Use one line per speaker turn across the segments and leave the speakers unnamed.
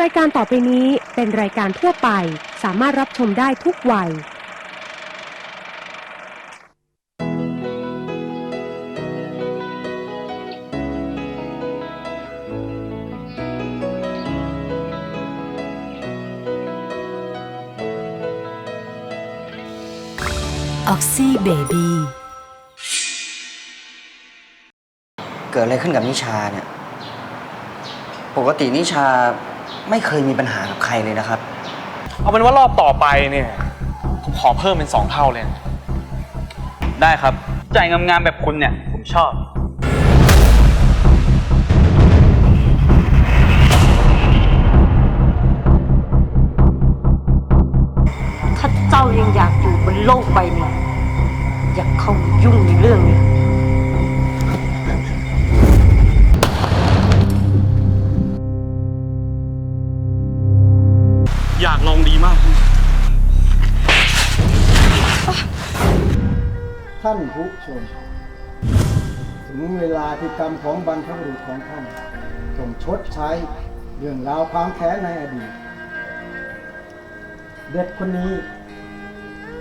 รายการต่อไปนี้เป็นรายการทั่วไป สามารถรับชมได้ทุกวัย
ออกซี่เบบี้
เกิดอะไรขึ้นกับนิชาเนี่ย ปกตินิชา ไม่เคยมีปัญหากับใครเลยนะครับ
เอาเป็นว่ารอบต่อไปเนี่ย ผมขอเพิ่มเป็นสองเท่าเลยนะ
ได้ครับ ใจงามๆแบบคุณเนี่ย ผมชอบ
ถ้าเจ้ายังอยากอยู่บนโลกใบนี้อย่าเข้ามายุ่งในเรื่องนี้
ท่านผู้ชม ถึงเวลาที่กรรมของบรรพบุรุษของท่านต้องชดใช้เรื่องราวความแค้นในอดีต เด็กคนนี้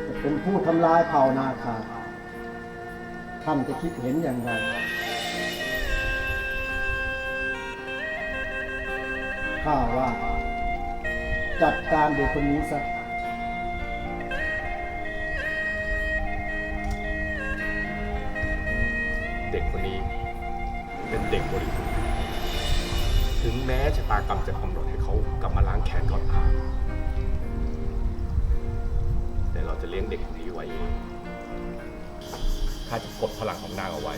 จะเป็นผู้ทำลายเผ่านาคา ท่านจะคิดเห็นอย่างไรข้าว่า จัดการเด็กคนนี้ซะ
แม้ชะตากรรมจะกำหนดให้เขากลับมาล้างแค้นก็ตามแต่เราจะเลี้ยงเด็กคนนี้ไว้เองข้าจะกดพลังของนางเอาไว้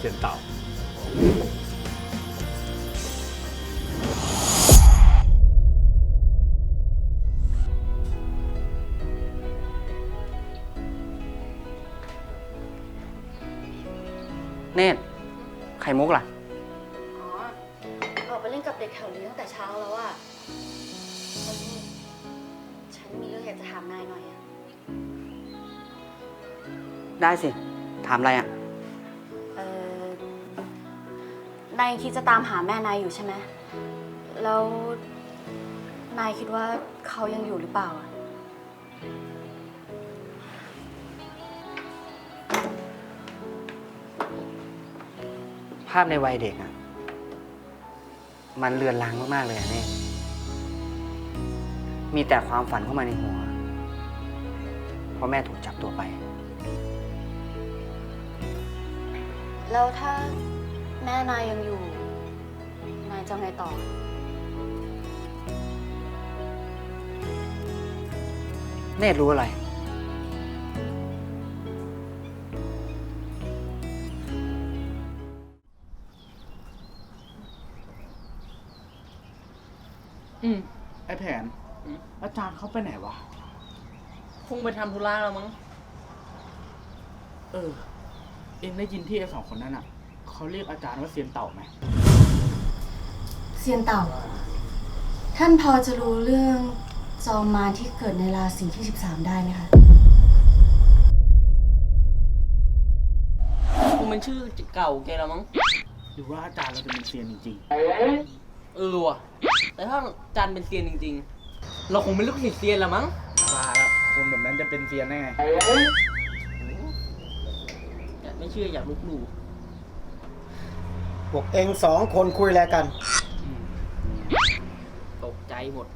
เซยนเต่า
เนตรไข่มุกล่ะ
อ๋อ ออกไปเล่นกับเด็กแถวนี้ตั้งแต่เช้าแล้วอะวันนี้ฉันมีเรื่องอยากจะถามนายหน่อยอะ
ได้สิ ถามอะไรอะ
นายคิดจะตามหาแม่นายอยู่ใช่ไหมแล้วนายคิดว่าเขายังอยู่หรือเปล่าอะ
ภาพในวัยเด็กอะมันเลือนลางมาก ๆ เลยอะเนตรมีแต่ความฝันเข้ามาในหัวเพราะแม่ถูกจับตัวไป
แล้วถ้า แม่นายยังอยู่ นายจะไงต่อ
เนตรรู้อะไร
อืม ไอแผน อาจารย์เขาไปไหนวะ
คงไปทำธุระแล้วมั้ง
เออ เองได้ยินที่ไอสองคนนั้นอะ เขาเรียกอาจารย์ว่าเซียนเต่าไหม
เซียนเต่า ท่านพอจะรู้เรื่องจอมมารที่เกิดในราศีที่ 13 ได้ไหมคะ
คงเป็นชื่อเก่าแกแล้วมั้ง
หรือว่าอาจารย์เราจะเป็นเซียนจริง
เออว่ะแต่ถ้าจันเป็นเซียนจริง ๆ เราคงเป็นลูกศิษย์เซียนละมั้ง
ๆว่าแล้วคนแบบนั้นจะเป็นเซียนได้ไง
ไม่เชื่ออยากลุกดู
พวกเองสองคนคุยอะไรกัน
ตกใจหมด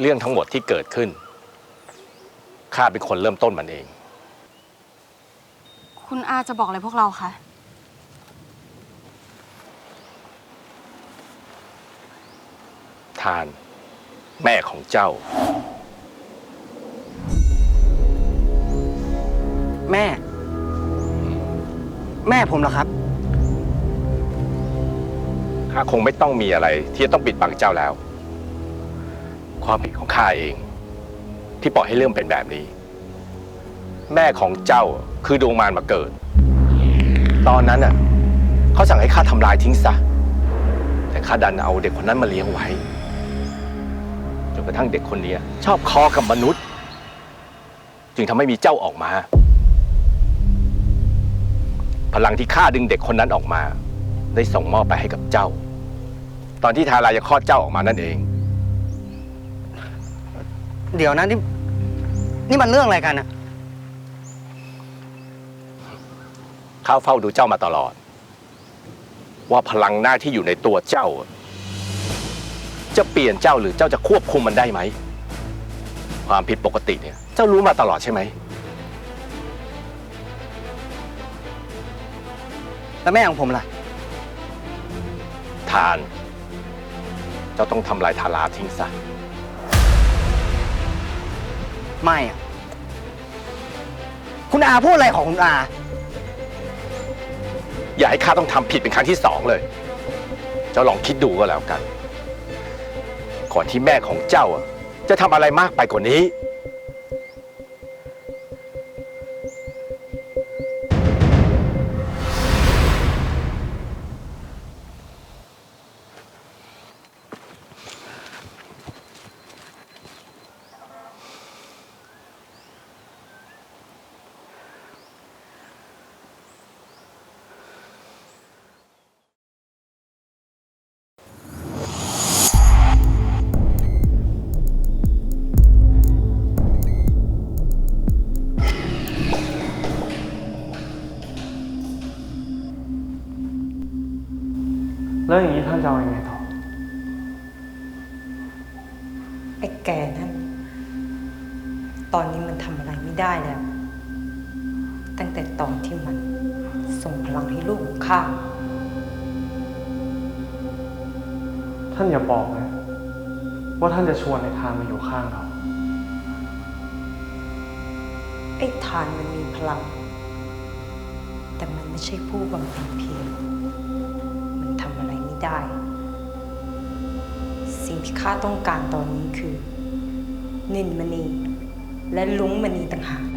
เรื่องทั้งหมดที่เกิดขึ้น ข้าเป็นคนเริ่มต้นมันเอง
ค
คุณอาจะบอกอะไรพวกเราคะ
ทาน แม่ของเจ้า
แม่ แม่ผมเหรอครับ
ข้าคงไม่ต้องมีอะไร ที่จะต้องปิดบังเจ้าแล้ว ความผิดของข้าเอง ที่ปล่อยให้เรื่องเป็นแบบนี้ แม่ของเจ้าคือดวงมารมาเกิด ตอนนั้นน่ะเขาสั่งให้ข้าทำลายทิ้งซะ แต่ข้าดันเอาเด็กคนนั้นมาเลี้ยงไว้ จนกระทั่งเด็กคนนี้ชอบคอกับมนุษย์ จึงทำให้มีเจ้าออกมา พลังที่ข้าดึงเด็กคนนั้นออกมา ได้ส่งมอบไปให้กับเจ้า ตอนที่ทาราจะคลอดเจ้าออกมานั่นเอง
เดี๋ยวนะนี่นี่มันเรื่องอะไรกันอะ
ข้าเฝ้าดูเจ้ามาตลอด ว่าพลังหน้าที่อยู่ในตัวเจ้า จะเปลี่ยนเจ้าหรือเจ้าจะควบคุมมันได้ไหม ความผิดปกติเนี่ย เจ้ารู้มาตลอดใช่ไหม
แล้วแม่ของผมล่ะ
ทาน เจ้าต้องทำลายทาราทิ้งซะ
ไม่อะคุณอาพูดอะไรของคุณอา
อย่าให้ข้าต้องทำผิดเป็นครั้งที่สองเลย เจ้าลองคิดดูก็แล้วกัน ก่อนที่แม่ของเจ้าจะทำอะไรมากไปกว่านี้
แล้วอย่างนี้ท่านจะเอายังไงต่อ
ไอ้แกนั่น ตอนนี้มันทำอะไรไม่ได้แล้ว ตั้งแต่ตอนที่มันส่งพลังให้ลูกของข้า
ท่านอย่าบอกนะ ว่าท่านจะชวนในทางมาอยู่ข้างเรา
ไอ้ทานมันมีพลัง แต่มันไม่ใช่ผู้บำเพ็ญเพียรมันทำอะ ได้ สิ่งที่ข้าต้องการตอนนี้คือ นินมณีและลุงมณีต่างหาก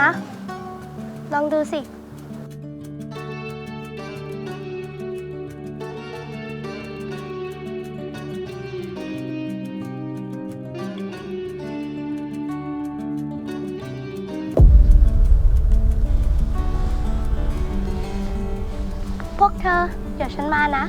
นะ
ลองดูสิ พวกเธอ เดี๋ยวฉันมานะ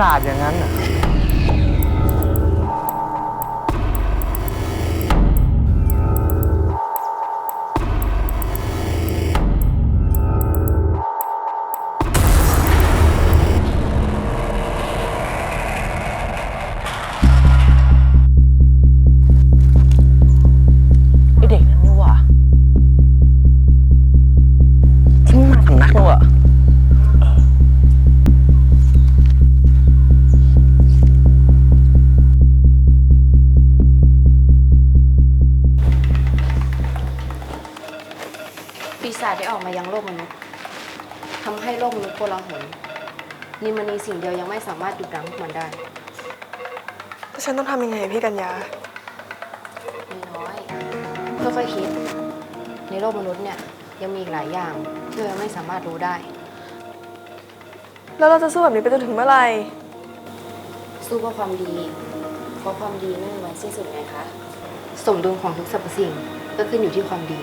ศาจอย่างนั้น
สิ่งเดียวยังไม่สามารถหยุดรั้งพวกมันได้
ฉันต้องทำยังไงพี่กัญญา
น้อยๆค่อยๆคิด ในโลกมนุษย์เนี่ยยังมีอีกหลายอย่างที่เรายังไม่สามารถรู้ได้
แล้วเราจะสู้แบบนี้ไปจนถึงเมื่อไหร่
สู้เพื่อความดี เพราะความดีไม่มีวันสิ้นสุดไงคะ สมดุลของทุกสรรพสิ่งก็ขึ้นอยู่ที่ความดี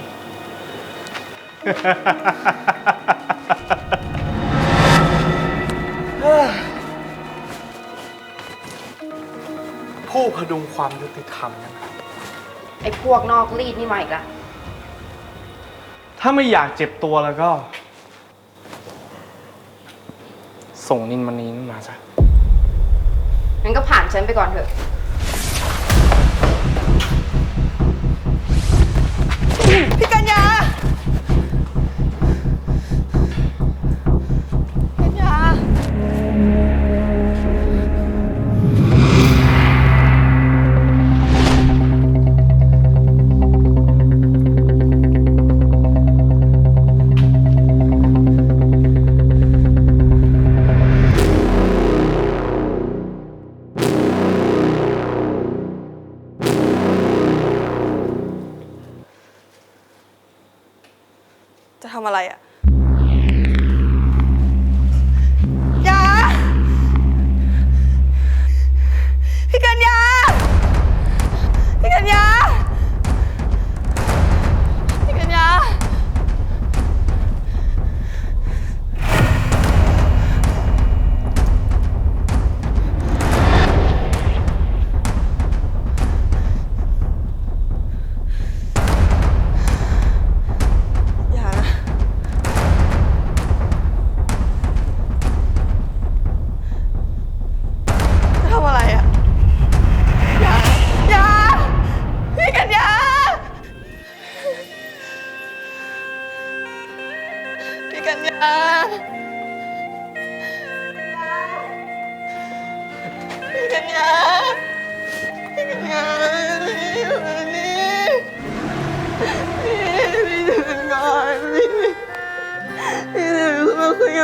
ผู้พดุงความยุติธรรมนะ
ไอ้พวกนอกรีดนี่มาอีกละ
ถ้าไม่อยากเจ็บตัวแล้วก็ ส่งนินมันนี้มาซะ
งั้นก็ผ่านฉันไปก่อนเถอะ
พี่ ทำอะไรอะ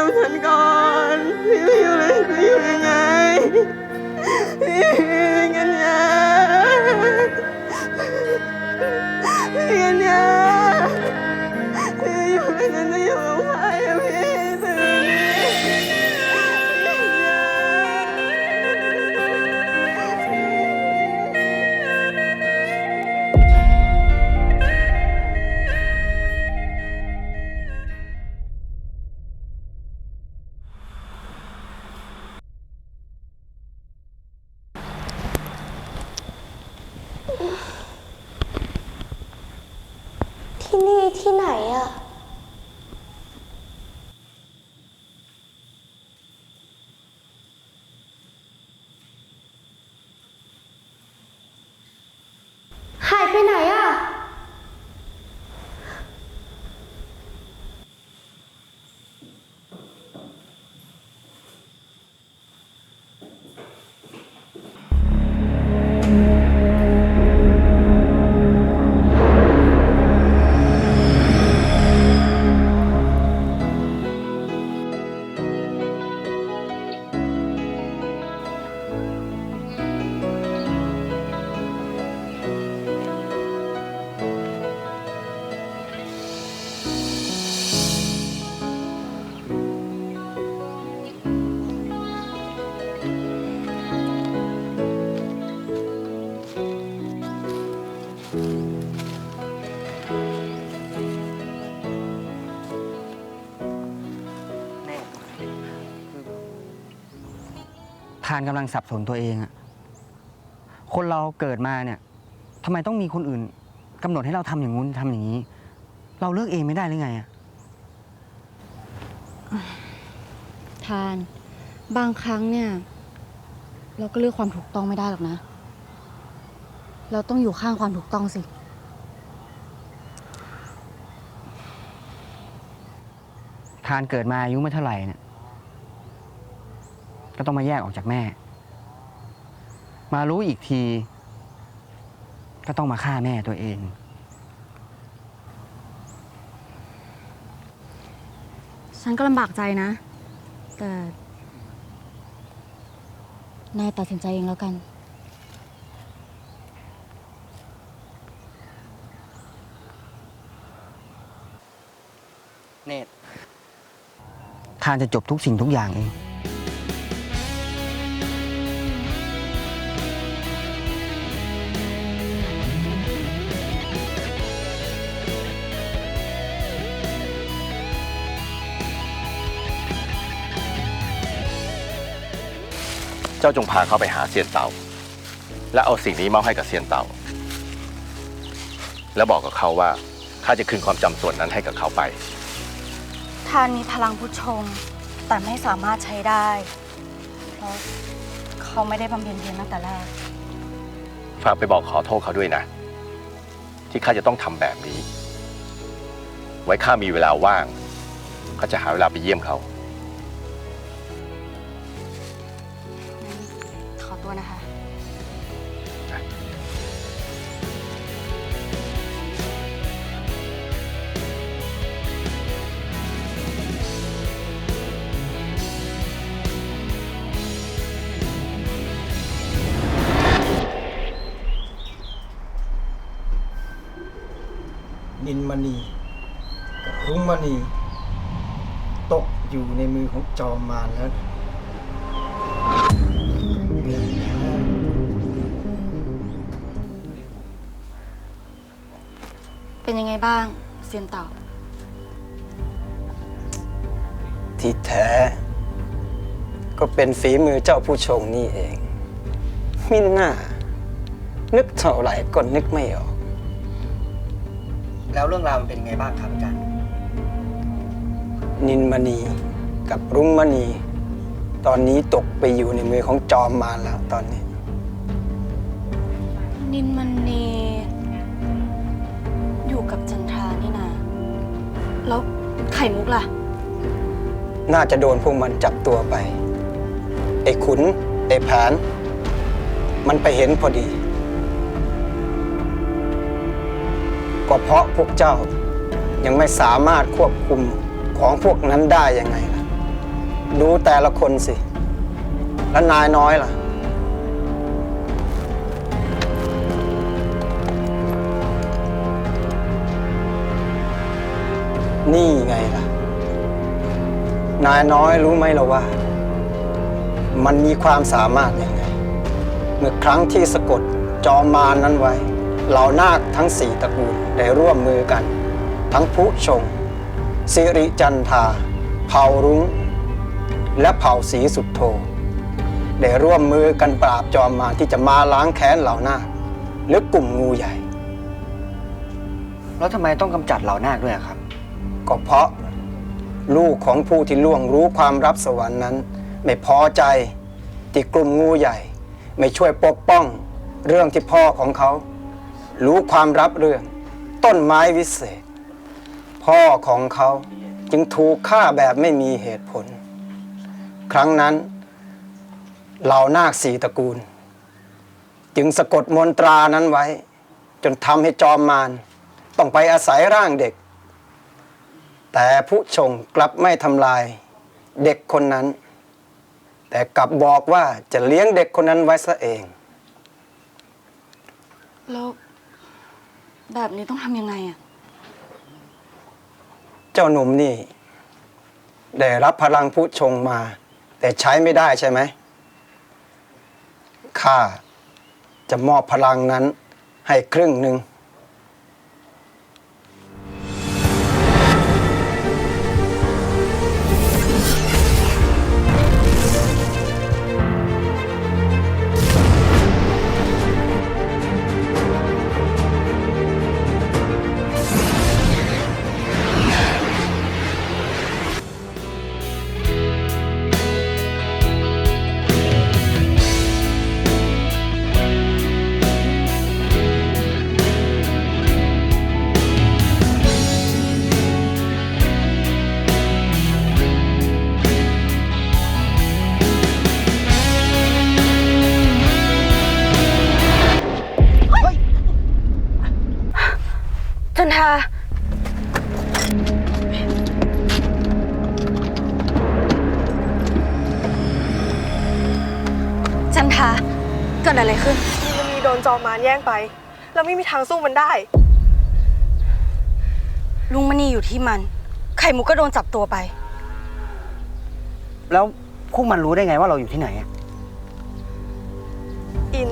มฉันก่อน พี่ไม่อยู่เลยจะอยู่ยังไง
หายา
นกำลังสับสนตัวเองอะคนเราเกิดมาเนี่ยทำไมต้องมีคนอื่นกำหนดให้เราทำอย่างงู้นทำอย่างนี้ เราเลือกเองไม่ได้หรือไงอะ
ทาน บางครั้งเนี่ย เราก็เลือกความถูกต้องไม่ได้หรอกนะ เราต้องอยู่ข้างความถูกต้องสิ
ทานเกิดมาอายุไม่เท่าไหร่เนี่ย ก็ต้องมาแยกออกจากแม่ มารู้อีกที ก็ต้องมาฆ่าแม่ตัวเอง
ฉันก็ลำบากใจนะ แต่ นายตัดสินใจเองแล้วกัน
เนตรทานจะจบทุกสิ่งทุกอย่างเอง
เจ้าจงพาเขาไปหาเซียนเต่าและเอาสิ่งนี้มอบให้กับเซียนเต่าแล้วบอกกับเขาว่าข้าจะคืนความจำส่วนนั้นให้กับเขาไป
ทานมีพลังพุทชง แต่ไม่สามารถใช้ได้ เพราะเขาไม่ได้บำเพ็ญเพียรตั้งแต่แรก
ฝากไปบอกขอโทษเขาด้วยนะ ที่ข้าจะต้องทำแบบนี้ ไว้ข้ามีเวลาว่างข้าจะหาเวลาไปเยี่ยมเขา
ตัวนะคะ
นินมณีกับรุ้งมณี ตกอยู่ในมือของจอมมารแล้ว
นยั บ้าง เซียนเต่า
ที่แท้ ก็เป็นฝีมือเจ้าผู้ชงนี่เองมิน่า นึกเท่าไหร่ก็นึกไม่ออก
แล้วเรื่องราวมันเป็นยังไงบ้างครับอาจารย์
นินมณีกับรุ้งมณี ตอนนี้ตกไปอยู่ในมือของจอมมารแล้วตอนนี้
นินมันนี อยู่กับจันทรานี่นา แล้วไข่มุกล่ะ
น่าจะโดนพวกมันจับตัวไป ไอ้ขุน ไอ้แผนมันไปเห็นพอดี ก็เพราะพวกเจ้ายังไม่สามารถควบคุมของพวกนั้นได้ยังไงล่ะ ดูแต่ละคนสิ แล้วนายน้อยล่ะ นี่ไงล่ะ นายน้อยรู้ไหมล่ะว่า มันมีความสามารถยังไง เมื่อครั้งที่สะกดจอมมารนั้นไว้ เหล่านาคทั้งสี่ตระกูลได้ร่วมมือกัน ทั้งผู้ชง สิริจันทา เผ่ารุ้ง และเผ่าสีสุดโท ได้ร่วมมือกันปราบจอมมารที่จะมาล้างแค้นเหล่านาคหรือกลุ่มงูใหญ่
แล้วทำไมต้องกำจัดเหล่านาคด้วยอะครับ
ก็เพราะ ลูกของผู้ที่ล่วงรู้ความรับสวรรค์นั้น ไม่พอใจที่กลุ่มงูใหญ่ ไม่ช่วยปกป้อง เรื่องที่พ่อของเขา รู้ความรับเรื่อง ต้นไม้วิเศษ พ่อของเขาจึงถูกฆ่าแบบไม่มีเหตุผล ครั้งนั้นเหล่านาคสีตระกูล จึงสะกดมนตรานั้นไว้ จนทำให้จอมมารต้องไปอาศัยร่างเด็ก แต่ผู้ชงกลับไม่ทำลาย เด็กคนนั้น แต่กลับบอกว่าจะเลี้ยงเด็กคนนั้นไว้ซะเอง
แล้วแบบนี้ต้องทำยังไงอะ
เจ้าหนุ่มนี่ ได้รับพลังผู้ชงมา แต่ใช้ไม่ได้ใช่ไหมข้าจะมอบพลังนั้นให้ครึ่งหนึ่ง
น
จอมมารแย่งไปแล้วไม่มีทางสู้มันได้
ลุงมณีอยู่ที่มัน ไข่มุกก็โดนจับตัวไป
แล้วพวกมันรู้ได้ไงว่าเราอยู่ที่ไหนอะ
อิน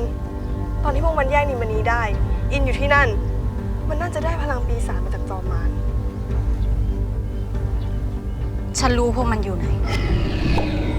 ตอนที่พวกมันแย่งนิมณีได้ อินอยู่ที่นั่น มันน่าจะได้พลังปีศาจมาจากจอมมาร
ฉันรู้พวกมันอยู่ไหนฉัน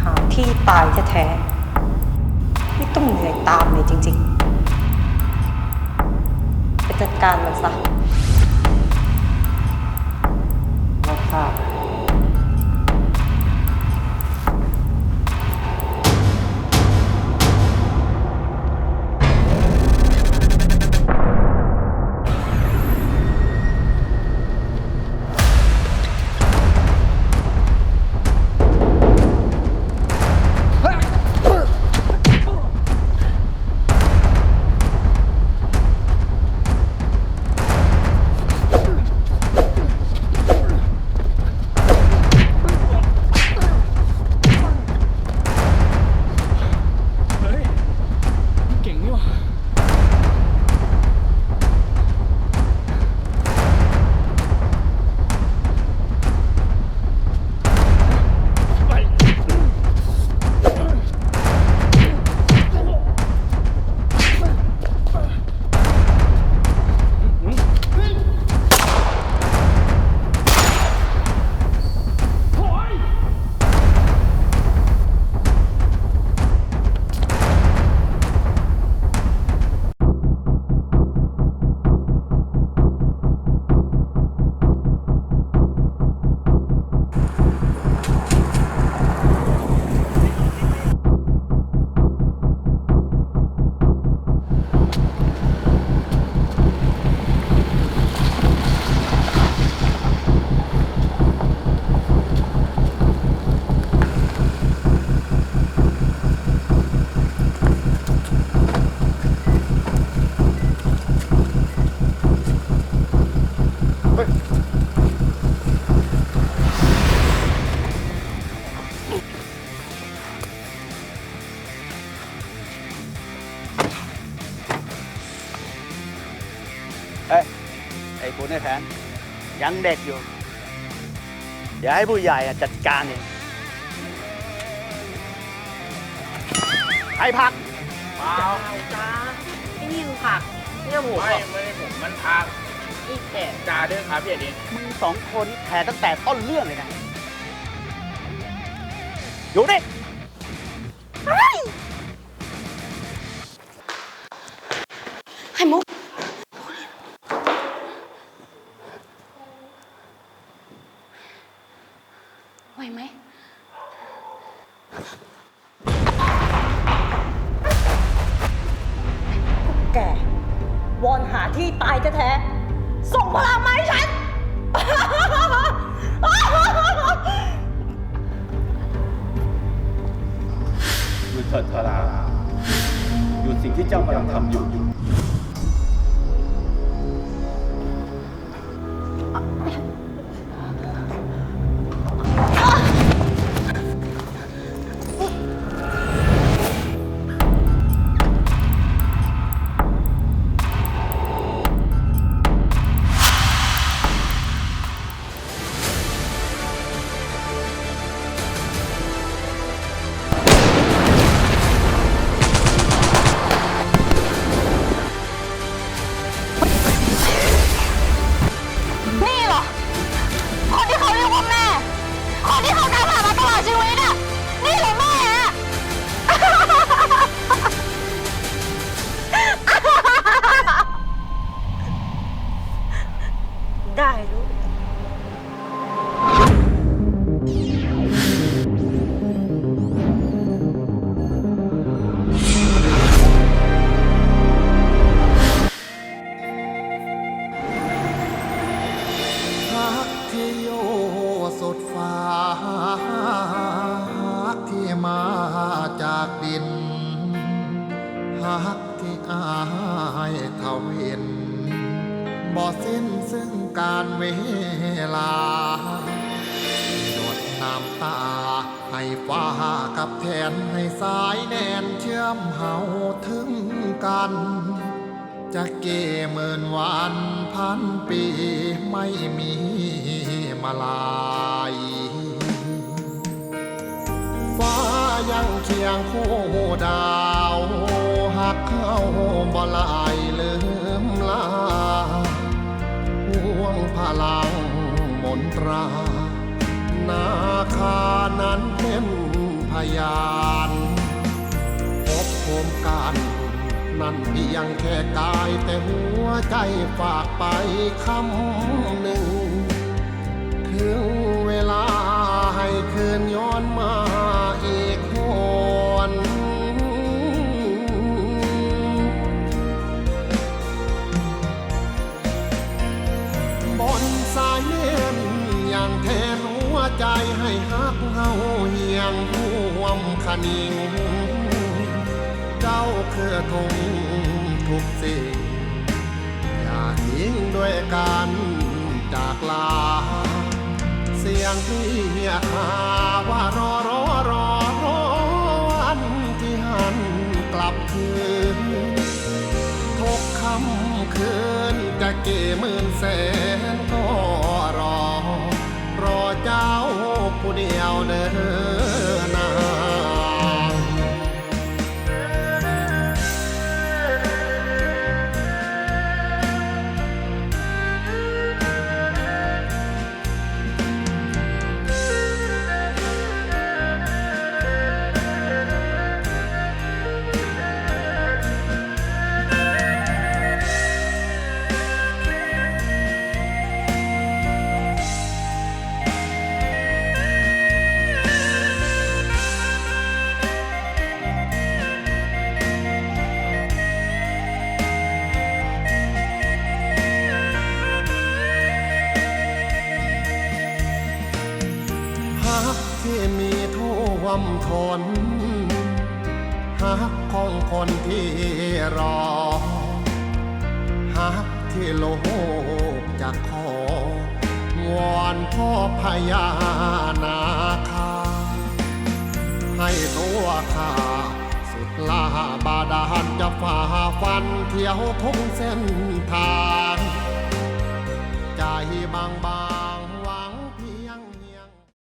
หา
ที่
ตายแท้ๆไม่ต้องเหนื่อยตามเลยจริงๆไปจัดการมันซะ
รับทราบ
เด็
กอยู่อย่าให้ผู้ใหญ่อะจัดการเองใครพัก
เปล่าจ้าไอ้นี่คือผักเนี่ยผมไม่ไม่ได้ผมมันผักอีแก่จ่าเดินขาเบียดเอง
มึงสองคนนี่แผลตั้งแต่ต้นเรื่องเลยนะ อยู่นี่
ไหวไหม
แก วอนหาที่ตายแท้ๆส่งพลังมาให้ฉัน
หยุดเถิดทราหยุดสิ่งที่เจ้ากำลังทำอยู่
ฟ้ากับแทนให้สายแนนเชื่อมเฮาถึงกัน จะเก่หมื่นวันพันปีไม่มีมาลายฟ้ายังเคียงคู่ดาวหักเข้าบ่ลายลืมลาห่วงพลังมนตรา นาคานั้นเป็นพยานพบโคมกันนั่นเพียงแค่กายแต่หัวใจฝากไปคำหนึ่ง ถึงเวลาให้คืนย้อนมา ใจให้ฮักเฮาเหียงห่วมคนิ่งเจ้าคือทงทุกสิ่ง อย่าทิ้งด้วยกันจากลา เสียงที่เหียหาว่ารอรอรอรอวันที่หันกลับคืนทุกคำคืนจะเกี่หมื่นแสน เจ้าผู้เดียวเดิน